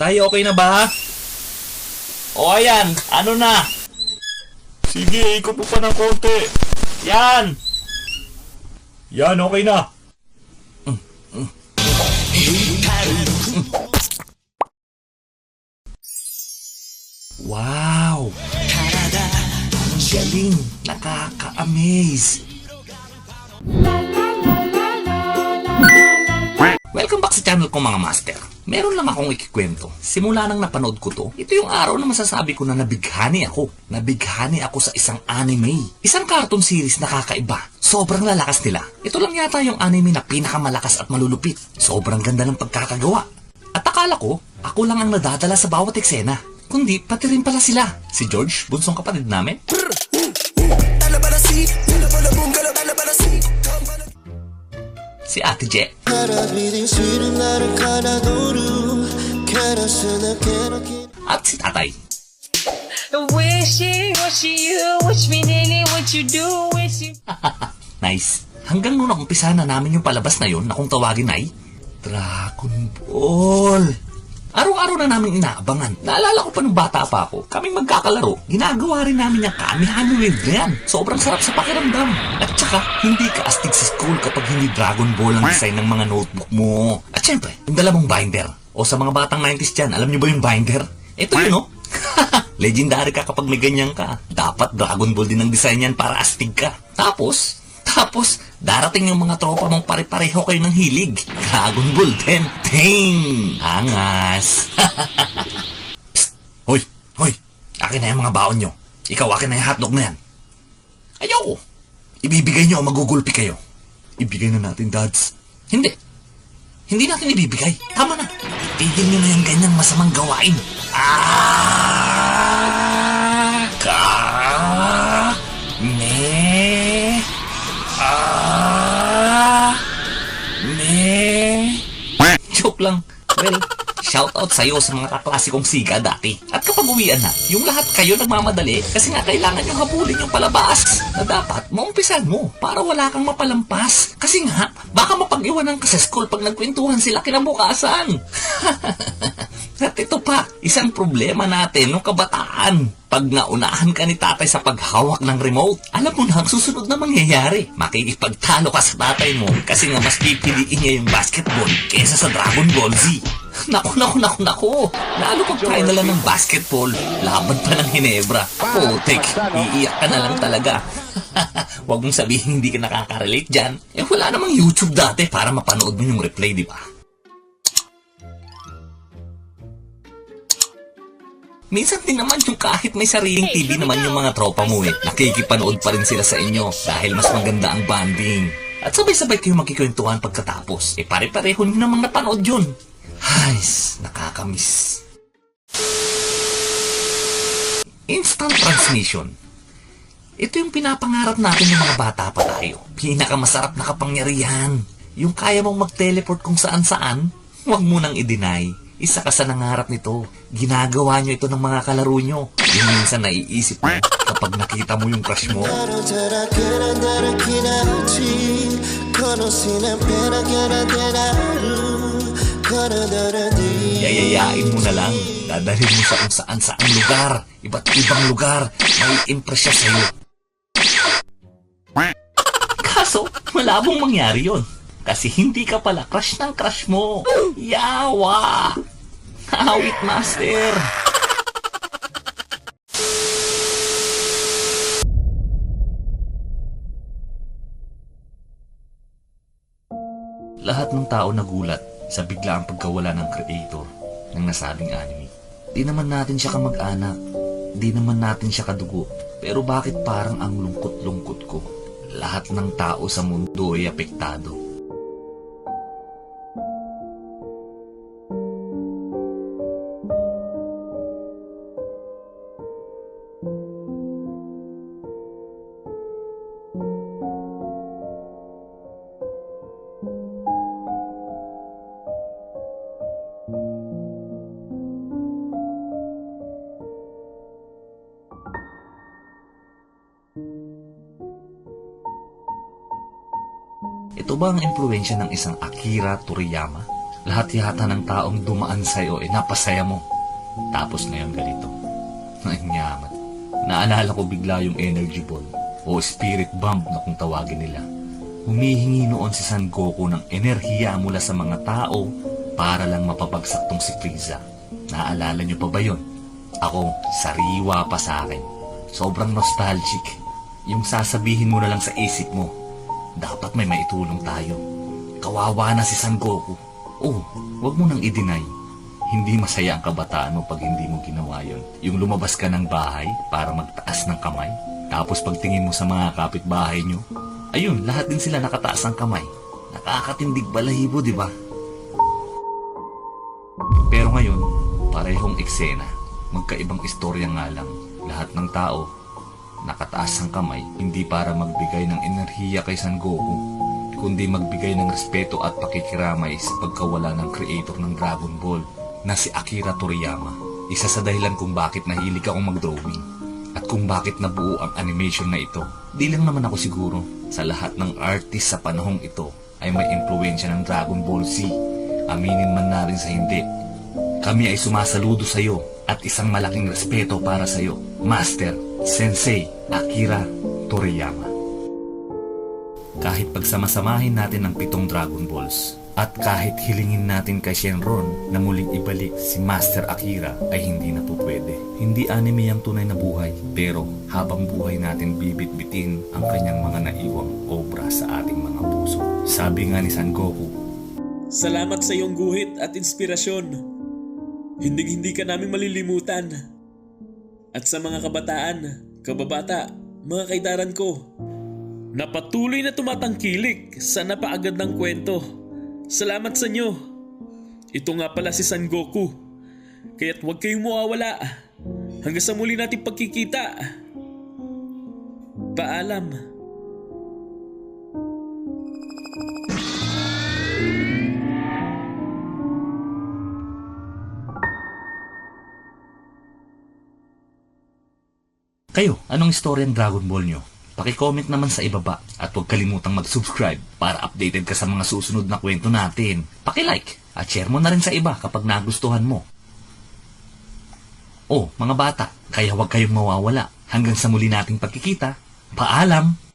Tayo okay na ba ha? O ayan, ano na? Sige, ikot mo pa ng konti. Yan! Yan, okay na. Wow! Ang galing! Nakaka-amaze! Channel ko mga master. Meron lang akong ikikwento. Simula nang napanood ko to, ito yung araw na masasabi ko na nabighani ako. Nabighani ako sa isang anime. Isang cartoon series na kakaiba. Sobrang lalakas nila. Ito lang yata yung anime na pinakamalakas at malulupit. Sobrang ganda ng pagkakagawa. At akala ko, ako lang ang nadadala sa bawat eksena. Kundi pati rin pala sila. Si George, bunsong kapatid namin. Si Ate Je. At si Tatay. Wishing, wishing you, wish me daily what you do, wish you. Nice. Hanggang nung nakumpisa na namin yung palabas na yun na kung tawagin ay Dragon Ball. Araw-araw na namin inaabangan. Naalala ko pa nung bata pa ako, kaming magkakalaro, ginagawa rin namin yung Kamihami Wave na. Sobrang sarap sa pakiramdam. At saka, hindi ka astig sa school kapag hindi Dragon Ball ang design ng mga notebook mo. At syempre, yung dalawang binder. O sa mga batang 90s dyan, alam niyo ba yung binder? Ito yun, no? Legendary ka kapag may ganyan ka. Dapat Dragon Ball din ang design yan para astig ka. Tapos, tapos, darating yung mga tropa mong pare-pareho kayo ng hilig. Dragon Ball din. Ting! Angas! Psst! Hoy! Hoy! Akin na yung mga baon nyo. Ikaw, akin na yung hotdog na yan. Ayoko! Ibibigay nyo o magugulpi kayo. Ibigay na natin, dads. Hindi. Hindi natin ibibigay. Tama na. Tigil nyo na yung ganyang masamang gawain. Ah! Lang. Well, shout out sa'yo sa mga kaklase kong siga dati. At kapag uwian na, yung lahat kayo nagmamadali kasi nga kailangan yung habulin yung palabas na dapat maumpisan mo para wala kang mapalampas. Kasi nga, baka mapag-iwanan ka sa school pag nagkwentuhan sila kinabukasan. At ito pa, isang problema natin nung kabataan. Pag naunahan ka ni tatay sa paghawak ng remote, alam mo na ang susunod na mangyayari. Makikipagtalo ka sa tatay mo kasi nga mas pipiliin niya yung basketball kesa sa Dragon Ball Z. Naku, naku, naku, naku. Lalo pag final na ng basketball, laban pa ng Hinebra. Putik, iiyak ka na lang talaga. Huwag mong sabihin hindi ka nakaka-relate dyan. Eh wala namang YouTube dati para mapanood mo yung replay, di ba? Minsan din naman yung kahit may sariling TV naman yung mga tropa mo eh. Nakikipanood pa rin sila sa inyo dahil mas maganda ang banding. At sabay-sabay kayo magkikwentuhan pagkatapos. Eh pare-pareho nyo namang napanood yun. Hays, nakakamiss. Instant transmission. Ito yung pinapangarap natin ng mga bata pa tayo. Pinakamasarap na kapangyarihan. Yung kaya mong mag-teleport kung saan-saan, huwag mo nang i-deny. Isa ka sa nangarap nito. Ginagawa nyo ito ng mga kalaro nyo. Yung minsan naiisip mo kapag nakita mo yung crush mo. Yayayain mo na lang. Dadalhin mo sa kung saan saang lugar. Iba't ibang lugar. May impress siya sa'yo. Kaso, malabong mangyari yon. Kasi hindi ka pala crush ng crush mo. Yawa! Awit master! Lahat ng tao nagulat sa biglaang pagkawala ng creator ng nasabing anime. Di naman natin siya kamag-anak, di naman natin siya kadugo, pero bakit parang ang lungkot-lungkot ko? Lahat ng tao sa mundo ay apektado. Ito ba ang impluensya ng isang Akira Toriyama? Lahat yata ng taong dumaan sa'yo ay napasaya mo. Tapos ngayon ganito. Ay, nyaman. Naalala ko bigla yung energy ball o spirit bomb na kung tawagin nila. Humihingi noon si San Goku ng enerhiya mula sa mga tao para lang mapabagsak tong si Frieza. Naalala niyo pa ba yon? Ako, sariwa pa sa akin. Sobrang nostalgic. Yung sasabihin mo na lang sa isip mo, dapat may maitulong tayo. Kawawa na si San Goku. Oh, wag mo nang i-deny. Hindi masaya ang kabataan mo pag hindi mo ginawa yon. Yung lumabas ka ng bahay para magtaas ng kamay. Tapos pagtingin mo sa mga kapitbahay nyo, ayun, lahat din sila nakataas ang kamay. Nakakatindig balahibo, di ba? Pero ngayon, parehong eksena. Magkaibang istorya nga lang. Lahat ng tao, nakataas ang kamay, hindi para magbigay ng enerhiya kay San Goku, kundi magbigay ng respeto at pakikiramay sa pagkawala ng creator ng Dragon Ball na si Akira Toriyama. Isa sa dahilan kung bakit nahilig akong mag-drawing at kung bakit nabuo ang animation na ito. Di lang naman ako siguro sa lahat ng artist sa panahong ito ay may impluensya ng Dragon Ball Z. Aminin man natin sa hindi. Kami ay sumasaludo sa iyo at isang malaking respeto para sa iyo, Master Sensei Akira Toriyama. Kahit pagsamasamahin natin ang pitong Dragon Balls at kahit hilingin natin kay Shenron na muling ibalik si Master Akira ay hindi na po pwede. Hindi anime ang tunay na buhay pero habang buhay natin bibit-bitin ang kanyang mga naiwang obra sa ating mga puso. Sabi nga ni San Goku, Salamat sa iyong guhit at inspirasyon. Hindi-hindi ka namin malilimutan. At sa mga kabataan, kababata, mga kaidaran ko, na patuloy na tumatangkilik sa napaagad ng kwento. Salamat sa inyo. Ito nga pala si San Goku. Kaya't huwag kayong mawawala. Hanggang sa muli nating pagkikita. Paalam. Kayo, anong istorya ng Dragon Ball nyo? Paki-comment naman sa ibaba at huwag kalimutang mag-subscribe para updated ka sa mga susunod na kwento natin. Paki-like at share mo na rin sa iba kapag nagustuhan mo. Oh, mga bata, kaya huwag kayong mawawala. Hanggang sa muli nating pagkikita. Paalam!